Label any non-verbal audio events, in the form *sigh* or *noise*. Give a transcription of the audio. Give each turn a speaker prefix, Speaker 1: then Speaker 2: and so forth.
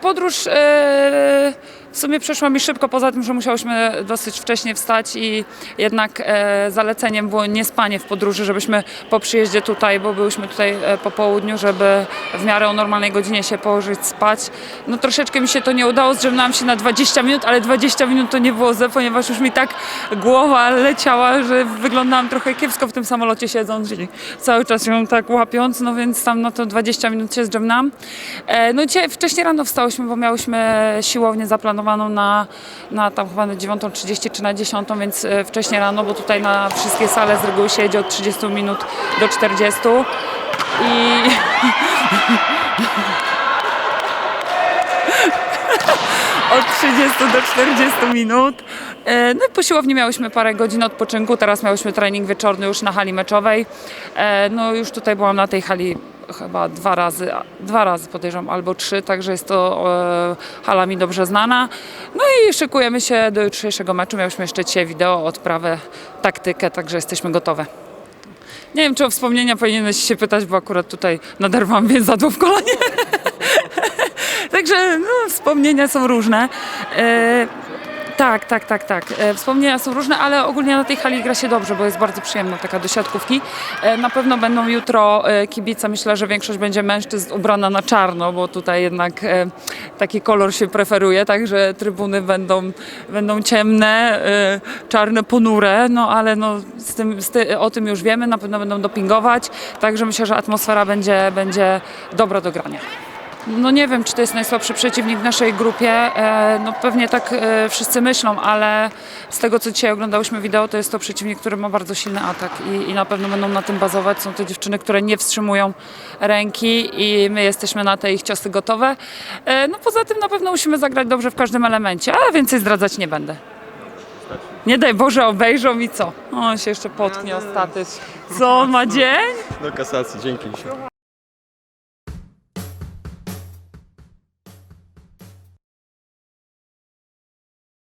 Speaker 1: podróż e, w sumie przeszła mi szybko, poza tym, że musiałyśmy dosyć wcześnie wstać i jednak e, zaleceniem było niespanie w podróży, żebyśmy po przyjeździe tutaj, bo byłyśmy tutaj e, po południu, żeby w miarę o normalnej godzinie się położyć, spać. No troszeczkę mi się to nie udało, zdrzemnęłam się na 20 minut, ale 20 minut to nie było ze, ponieważ już mi tak głowa leciała, że wyglądałam trochę kiepsko w tym samolocie siedząc, czyli cały czas ją tak łapiąc, no więc tam no to 20 minut się zdrzemnęłam. E, no dzisiaj wcześniej rano wstałyśmy, bo miałyśmy siłownię zaplanowaną na, na tam chyba na 9.30 czy na 10, więc e, wcześniej rano, bo tutaj na wszystkie sale z reguły się od 30 minut do 40 i *laughs* od 30 do 40 minut. E, No i po siłowni miałyśmy parę godzin odpoczynku, teraz miałyśmy trening wieczorny już na hali meczowej. E, No już tutaj byłam na tej hali chyba dwa razy, dwa razy podejrzewam, albo trzy, także jest to e, hala mi dobrze znana. No i szykujemy się do jutrzejszego meczu. Miałyśmy jeszcze dzisiaj wideo, odprawę, taktykę, także jesteśmy gotowe. Nie wiem, czy o wspomnienia powinieneś się pytać, bo akurat tutaj naderwam więc zadło w kolanie. Wspomnienia są różne. E, tak, tak, tak, tak. E, wspomnienia są różne, ale ogólnie na tej hali gra się dobrze, bo jest bardzo przyjemna taka do siatkówki. E, na pewno będą jutro kibice, myślę, że większość będzie mężczyzn ubrana na czarno, bo tutaj jednak taki kolor się preferuje, także trybuny będą, będą ciemne, czarne, ponure, no ale no, z tym, z ty, o tym już wiemy, na pewno będą dopingować, także myślę, że atmosfera będzie, będzie dobra do grania. No nie wiem, czy to jest najsłabszy przeciwnik w naszej grupie. E, No pewnie tak e, wszyscy myślą, ale z tego co dzisiaj oglądałyśmy wideo, to jest to przeciwnik, który ma bardzo silny atak i, i na pewno będą na tym bazować. Są to dziewczyny, które nie wstrzymują ręki i my jesteśmy na te ich ciosy gotowe. E, No poza tym na pewno musimy zagrać dobrze w każdym elemencie, a więcej zdradzać nie będę. Nie daj Boże, obejrzą i co? On się jeszcze potknie o. Co, ma dzień?
Speaker 2: Do kasacji, dzięki.